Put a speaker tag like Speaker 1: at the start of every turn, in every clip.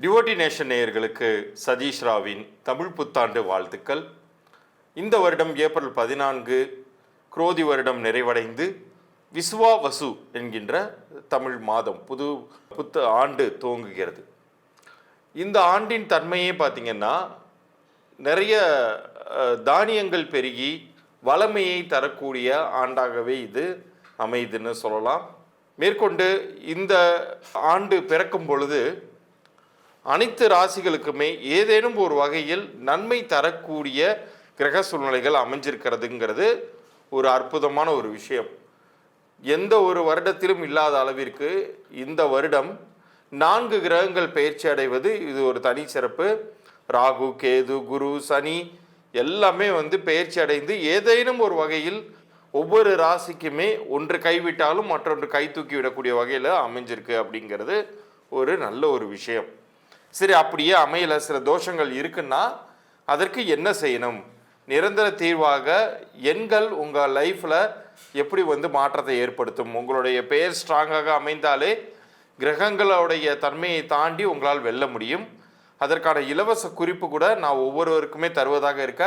Speaker 1: Devotee nation நேயர்களுக்கு சதீஷ் ராவின் தமிழ் புத்தாண்டு வாழ்த்துக்கள். இந்த வருடம் ஏப்ரல் பதினான்கு குரோதி வருடம் நிறைவடைந்து விஸ்வா வசு என்கின்ற தமிழ் மாதம் புது புத்த ஆண்டு துவங்குகிறது. இந்த ஆண்டின் தன்மையே பார்த்திங்கன்னா நிறைய தானியங்கள் பெருகி வளமையை தரக்கூடிய ஆண்டாகவே இது அமையுதுன்னு சொல்லலாம். மேற்கொண்டு இந்த ஆண்டு பிறக்கும் பொழுது அனைத்து ராசிகளுக்குமே ஏதேனும் ஒரு வகையில் நன்மை தரக்கூடிய கிரக சூழ்நிலைகள் அமைஞ்சிருக்கிறதுங்கிறது ஒரு அற்புதமான ஒரு விஷயம். எந்த ஒரு வருடத்திலும் இல்லாத அளவிற்கு இந்த வருடம் நான்கு கிரகங்கள் பயிற்சி அடைவது இது ஒரு தனி சிறப்பு. ராகு கேது குரு சனி எல்லாமே வந்து பயிற்சி அடைந்து ஏதேனும் ஒரு வகையில் ஒவ்வொரு ராசிக்குமே ஒன்று கைவிட்டாலும் மற்றொன்று கை தூக்கி விடக்கூடிய வகையில் அமைஞ்சிருக்கு அப்படிங்கிறது ஒரு நல்ல ஒரு விஷயம். சரி அப்படியே அமையல சில தோஷங்கள் இருக்குன்னா அதற்கு என்ன செய்யணும்? நிரந்தர தீர்வாக எண்கள் உங்கள் லைஃப்பில் எப்படி வந்து மாற்றத்தை ஏற்படுத்தும்? உங்களுடைய பெயர் ஸ்ட்ராங்காக அமைந்தாலே கிரகங்களுடைய தன்மையை தாண்டி உங்களால் வெல்ல முடியும். அதற்கான இலவச குறிப்பு கூட நான் ஒவ்வொருவருக்குமே தருவதாக இருக்க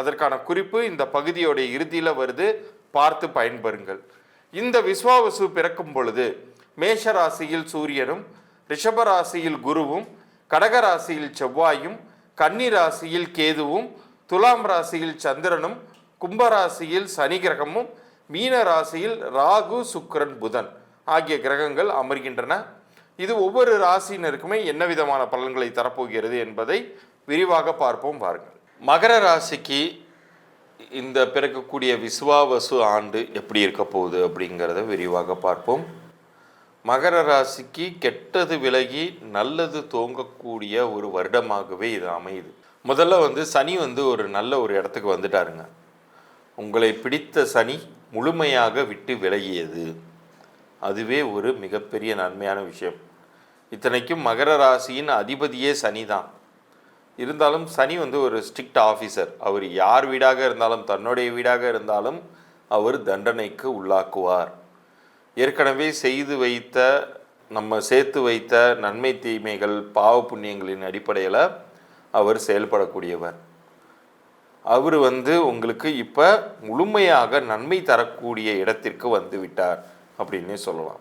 Speaker 1: அதற்கான குறிப்பு இந்த பகுதியோடைய இறுதியில் வருது. பார்த்து பயன்பெறுங்கள். இந்த விஸ்வாவசு பிறக்கும் பொழுது மேஷ ராசியில் சூரியனும் ரிஷப ராசியில் குருவும் கடக ராசியில் செவ்வாயும் கன்னி ராசியில் கேதுவும் துலாம் ராசியில் சந்திரனும் கும்பராசியில் சனி கிரகமும் மீன ராசியில் ராகு சுக்கரன் புதன் ஆகிய கிரகங்கள் அமர்கின்றன. இது ஒவ்வொரு ராசியினருக்குமே என்ன விதமான பலன்களை தரப்போகிறது என்பதை விரிவாக பார்ப்போம் பாருங்கள். மகர ராசிக்கு இந்த பிறக்கக்கூடிய விஸ்வாவசு ஆண்டு எப்படி இருக்க போகுது அப்படிங்கிறத விரிவாக பார்ப்போம். மகர ராசிக்கு கெட்டது விலகி நல்லது தோங்கக்கூடிய ஒரு வருடமாகவே இது அமையுது. முதல்ல வந்து சனி வந்து ஒரு நல்ல ஒரு இடத்துக்கு வந்துட்டாருங்க. உங்களை பிடித்த சனி முழுமையாக விட்டு விலகியது. அதுவே ஒரு மிகப்பெரிய நன்மையான விஷயம். இத்தனைக்கும் மகர ராசியின் அதிபதியே சனி தான் இருந்தாலும் சனி வந்து ஒரு ஸ்ட்ரிக்ட் ஆஃபீஸர் அவர் யார் வீடாக இருந்தாலும் தன்னுடைய வீடாக இருந்தாலும் அவர் தண்டனைக்கு உள்ளாக்குவார். ஏற்கனவே செய்து வைத்த நம்ம சேர்த்து வைத்த நன்மை தீமைகள் பாவ புண்ணியங்களின் அடிப்படையில் அவர் செயல்படக்கூடியவர். அவர் வந்து உங்களுக்கு இப்போ முழுமையாக நன்மை தரக்கூடிய இடத்திற்கு வந்து விட்டார் அப்படின்னே சொல்லலாம்.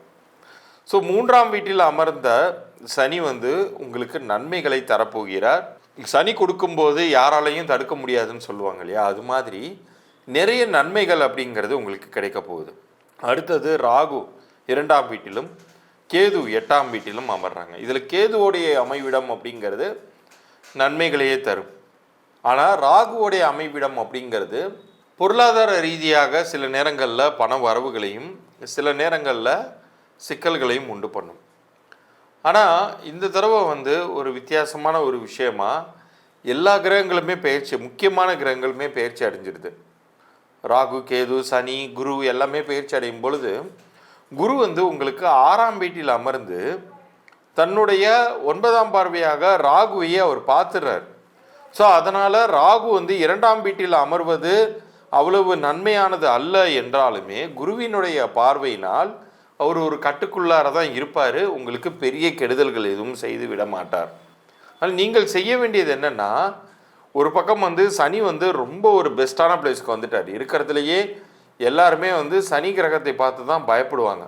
Speaker 1: ஸோ மூன்றாம் வீட்டில் அமர்ந்த சனி வந்து உங்களுக்கு நன்மைகளை தரப்போகிறார். சனி கொடுக்கும்போது யாராலையும் தடுக்க முடியாதுன்னு சொல்லுவாங்க இல்லையா? அது மாதிரி நிறைய நன்மைகள் அப்படிங்கிறது உங்களுக்கு கிடைக்க போகுது. அடுத்தது ராகு இரண்டாம் வீட்டிலும் கேது எட்டாம் வீட்டிலும் அமர்றாங்க. இதில் கேதுவோடைய அமைவிடம் அப்படிங்கிறது நன்மைகளையே தரும். ஆனால் ராகுவோடைய அமைவிடம் அப்படிங்கிறது பொருளாதார ரீதியாக சில நேரங்களில் பண வரவுகளையும் சில நேரங்களில் சிக்கல்களையும் உண்டு பண்ணும். ஆனால் இந்த தடவை வந்து ஒரு வித்தியாசமான ஒரு விஷயமா எல்லா கிரகங்களுமே பயிற்சி முக்கியமான கிரகங்களுமே பயிற்சி அடைஞ்சிடுது ராகு கேது சனி குரு எல்லாமே பயிற்சி அடையும் பொழுது குரு வந்து உங்களுக்கு ஆறாம் வீட்டில் அமர்ந்து தன்னுடைய ஒன்பதாம் பார்வையாக ராகுவையே அவர் பார்த்துறார் ஸோ அதனால் ராகு வந்து இரண்டாம் வீட்டில் அமர்வது அவ்வளவு நன்மையானது அல்ல என்றாலுமே குருவினுடைய பார்வையினால் அவர் ஒரு கட்டுக்குள்ளார தான் இருப்பார். உங்களுக்கு பெரிய கெடுதல்கள் எதுவும் செய்து விட மாட்டார். ஆனால் நீங்கள் செய்ய வேண்டியது என்னென்னா ஒரு பக்கம் வந்து சனி வந்து ரொம்ப ஒரு பெஸ்ட்டான பிளேஸ்க்கு வந்துட்டார். இருக்கிறதுலையே எல்லாருமே வந்து சனி கிரகத்தை பார்த்து தான் பயப்படுவாங்க.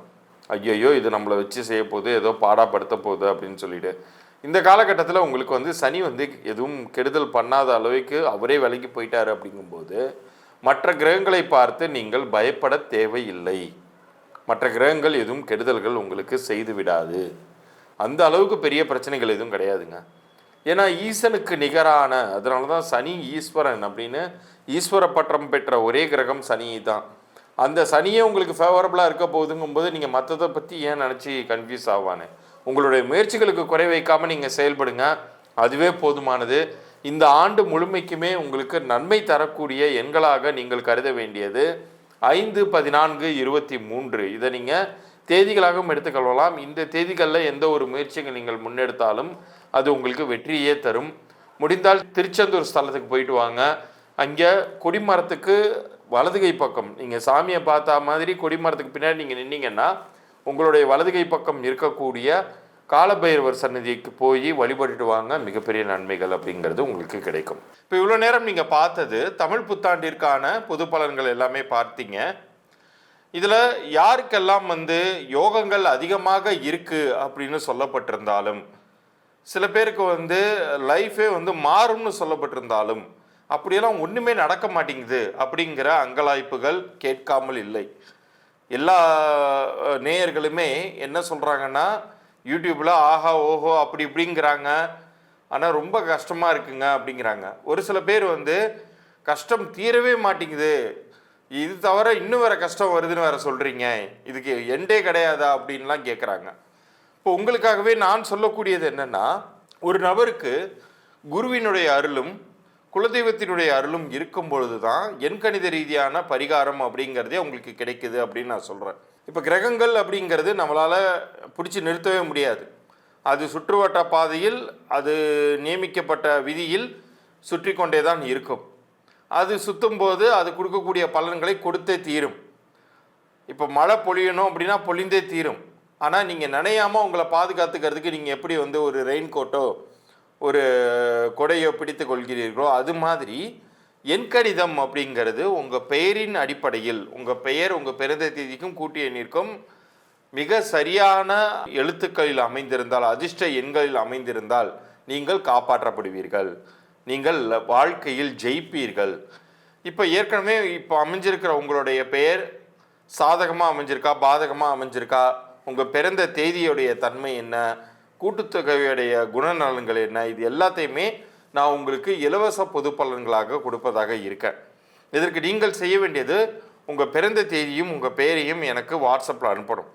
Speaker 1: ஐயையோ இது நம்மளை வச்சு செய்ய போகுது ஏதோ பாடாப்படுத்த போகுது அப்படின்னு சொல்லிட்டு. இந்த காலகட்டத்தில் உங்களுக்கு வந்து சனி வந்து எதுவும் கெடுதல் பண்ணாத அளவுக்கு அவரே விலைக்கு போயிட்டாரு அப்படிங்கும்போது மற்ற கிரகங்களை பார்த்து நீங்கள் பயப்பட தேவையில்லை. மற்ற கிரகங்கள் எதுவும் கெடுதல்கள் உங்களுக்கு செய்து விடாது. அந்த அளவுக்கு பெரிய பிரச்சனைகள் எதுவும் கிடையாதுங்க. ஏன்னா ஈசனுக்கு நிகரான அதனால தான் சனி ஈஸ்வரன் அப்படின்னு ஈஸ்வர பட்டம் பெற்ற ஒரே கிரகம் சனி தான் அந்த சனியே உங்களுக்கு ஃபேவரபுளாக இருக்க போகுதுங்கும்போது நீங்கள் மற்றதை பற்றி ஏன் நினச்சி கன்ஃபியூஸ் ஆவானே? உங்களுடைய முயற்சிகளுக்கு குறை வைக்காமல் நீங்கள் செயல்படுங்க. அதுவே போதுமானது. இந்த ஆண்டு முழுமைக்குமே உங்களுக்கு நன்மை தரக்கூடிய எண்களாக நீங்கள் கருத வேண்டியது ஐந்து பதினான்கு இருபத்தி மூன்று. இதை நீங்கள் தேதிகளாகவும் எடுத்துக்கொள்ளலாம். இந்த தேதிகளில் எந்த ஒரு முயற்சிகள் நீங்கள் முன்னெடுத்தாலும் அது உங்களுக்கு வெற்றியே தரும். முடிந்தால் திருச்செந்தூர் ஸ்தலத்துக்கு போயிட்டு வாங்க. அங்கே கொடிமரத்துக்கு வலதுகை பக்கம் நீங்கள் சாமியை பார்த்தா மாதிரி கொடிமரத்துக்கு பின்னாடி நீங்கள் நின்னீங்கன்னா உங்களுடைய வலதுகை பக்கம் இருக்கக்கூடிய காலபைரவர் சன்னதிக்கு போய் வழிபட்டுட்டு வாங்க. மிகப்பெரிய நன்மைகள் அப்படிங்கிறது உங்களுக்கு கிடைக்கும். இப்போ இவ்வளோ நேரம் நீங்கள் பார்த்தது தமிழ் புத்தாண்டிற்கான பொது பலன்கள் எல்லாமே பார்த்தீங்க. இதில் யாருக்கெல்லாம் வந்து யோகங்கள் அதிகமாக இருக்குது அப்படின்னு சொல்லப்பட்டிருந்தாலும் சில பேருக்கு வந்து லைஃபே வந்து மாறும்னு சொல்லப்பட்டிருந்தாலும் அப்படியெல்லாம் ஒன்றுமே நடக்க மாட்டேங்குது அப்படிங்கிற அங்கலாய்ப்புகள் கேட்காமல் இல்லை. எல்லா நேயர்களுமே என்ன சொல்கிறாங்கன்னா யூடியூப்பில் ஆஹா ஓஹோ அப்படி இப்படிங்கிறாங்க. ஆனால் ரொம்ப கஷ்டமாக இருக்குங்க அப்படிங்கிறாங்க. ஒரு சில பேர் வந்து கஷ்டம் தீரவே மாட்டேங்குது. இது தவிர இன்னும் வேறு கஷ்டம் வருதுன்னு வேறு சொல்கிறீங்க இதுக்கு எண்டே கிடையாதா? அப்படின்லாம் கேட்குறாங்க இப்போ உங்களுக்காகவே நான் சொல்லக்கூடியது என்னன்னா ஒரு நபருக்கு குருவினுடைய அருளும் குலதெய்வத்தினுடைய அருளும் இருக்கும் பொழுது தான் எண்கணித ரீதியான பரிகாரம் அப்படிங்கிறதே உங்களுக்கு கிடைக்குது அப்படின்னு நான் சொல்கிறேன் இப்போ கிரகங்கள் அப்படிங்கிறது நம்மளால் பிடிச்சி நிறுத்தவே முடியாது. அது சுற்றுவட்ட பாதையில் அது நியமிக்கப்பட்ட விதியில் சுற்றி கொண்டே தான் இருக்கும். அது சுத்தும் போது அது கொடுக்கக்கூடிய பலன்களை கொடுத்தே தீரும். இப்போ மழை பொழியணும் அப்படின்னா பொழிந்தே தீரும். ஆனால் நீங்கள் நனையாமல் உங்களை பாதுகாத்துக்கிறதுக்கு நீங்கள் எப்படி வந்து ஒரு ரெயின் கோட்டோ ஒரு கொடையோ பிடித்து கொள்கிறீர்களோ அது மாதிரி எண்கணிதம் அப்படிங்கிறது உங்கள் பெயரின் அடிப்படையில் உங்கள் பெயர் உங்கள் பிறந்த தேதிக்கும் கூட்டிய எண்ணிற்கும் மிக சரியான எழுத்துக்களில் அமைந்திருந்தால் அதிர்ஷ்ட எண்களில் அமைந்திருந்தால் நீங்கள் காப்பாற்றப்படுவீர்கள். நீங்கள் வாழ்க்கையில் ஜெயிப்பீர்கள். இப்போ ஏற்கனவே இப்போ அமைஞ்சிருக்கிற உங்களுடைய பெயர் சாதகமாக அமைஞ்சிருக்கா பாதகமாக அமைஞ்சிருக்கா? உங்கள் பிறந்த தேதியுடைய தன்மை என்ன? கூட்டுத்தொகையுடைய குணநலன்கள் என்ன? இது எல்லாத்தையுமே நான் உங்களுக்கு இலவச பொது பலன்களாக கொடுப்பதாக இருக்கேன். இதற்கு நீங்கள் செய்ய வேண்டியது உங்கள் பிறந்த தேதியும் உங்கள் பெயரையும் எனக்கு வாட்ஸ்அப்பில் அனுப்பணும்.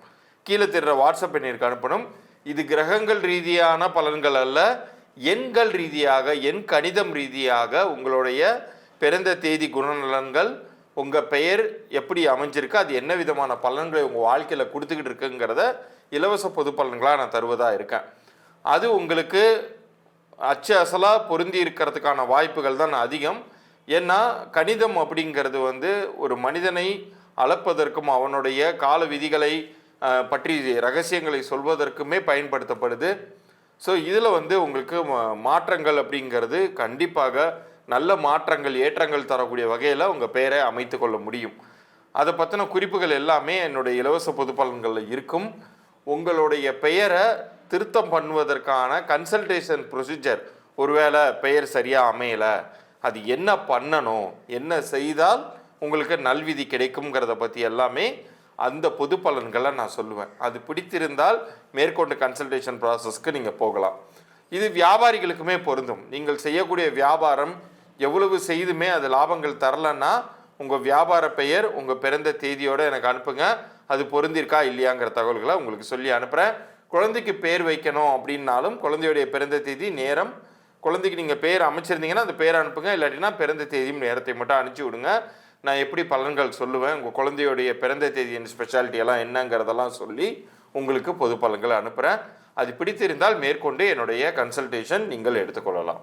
Speaker 1: கீழே தெரிகிற வாட்ஸ்அப் எண்ணிற்கு அனுப்பணும். இது கிரகங்கள் ரீதியான பலன்கள் அல்ல எண்கள் ரீதியாக எண் கணிதம் ரீதியாக உங்களுடைய பிறந்த தேதி குணநலன்கள் உங்கள் பெயர் எப்படி அமைஞ்சிருக்கு? அது என்ன விதமான பலன்களை உங்கள் வாழ்க்கையில் கொடுத்துக்கிட்டு இருக்குங்கிறத இலவச பொது பலன்களாக நான் தருவதாக இருக்கேன். அது உங்களுக்கு அச்சு அசலாக பொருந்தி இருக்கிறதுக்கான வாய்ப்புகள் தான் அதிகம். ஏன்னா கணிதம் அப்படிங்கிறது வந்து ஒரு மனிதனை அளப்பதற்கும் அவனுடைய கால விதிகளை பற்றி ரகசியங்களை சொல்வதற்குமே பயன்படுத்தப்படுது. ஸோ இதில் வந்து உங்களுக்கு மா- மாற்றங்கள் அப்படிங்கிறது கண்டிப்பாக நல்ல மாற்றங்கள் ஏற்றங்கள் தரக்கூடிய வகையில் உங்கள் பெயரை அமைத்து கொள்ள முடியும். அதை பற்றின குறிப்புகள் எல்லாமே என்னுடைய இலவச பொது பலன்களில் இருக்கும். உங்களுடைய பெயரை திருத்தம் பண்ணுவதற்கான கன்சல்டேஷன் ப்ரொசீஜர் ஒருவேளை பெயர் சரியாக அமையலை அது என்ன பண்ணணும் என்ன செய்தால் உங்களுக்கு நல்விதி கிடைக்குங்கிறத பற்றி எல்லாமே அந்த பொது பலன்களை நான் சொல்லுவேன். அது பிடித்திருந்தால் மேற்கொண்டு கன்சல்டேஷன் ப்ராசஸ்க்கு நீங்கள் போகலாம். இது வியாபாரிகளுக்குமே பொருந்தும். நீங்கள் செய்யக்கூடிய வியாபாரம் எவ்வளவு செய்துமே அது லாபங்கள் தரலன்னா உங்கள் வியாபார பெயர் உங்கள் பிறந்த தேதியோடு எனக்கு அனுப்புங்க. அது பொருந்திருக்கா இல்லையாங்கிற தகவல்களை உங்களுக்கு சொல்லி அனுப்புகிறேன் குழந்தைக்கு பேர் வைக்கணும் அப்படின்னாலும் குழந்தையுடைய பிறந்த தேதி நேரம். குழந்தைக்கு நீங்கள் பேர் அமைச்சிருந்தீங்கன்னா அந்த பேர் அனுப்புங்க. இல்லாட்டினா பிறந்த தேதியும் நேரத்தை மட்டும் அனுப்பிச்சி விடுங்க. நான் எப்படி பலன்கள் சொல்லுவேன்? உங்கள் குழந்தையுடைய பிறந்த தேதியின் ஸ்பெஷாலிட்டியெல்லாம் என்னங்கிறதெல்லாம் சொல்லி உங்களுக்கு பொது பலன்களை அனுப்புகிறேன் அது பிடித்திருந்தால் மேற்கொண்டு என்னுடைய கன்சல்டேஷன் நீங்கள் எடுத்துக்கொள்ளலாம்.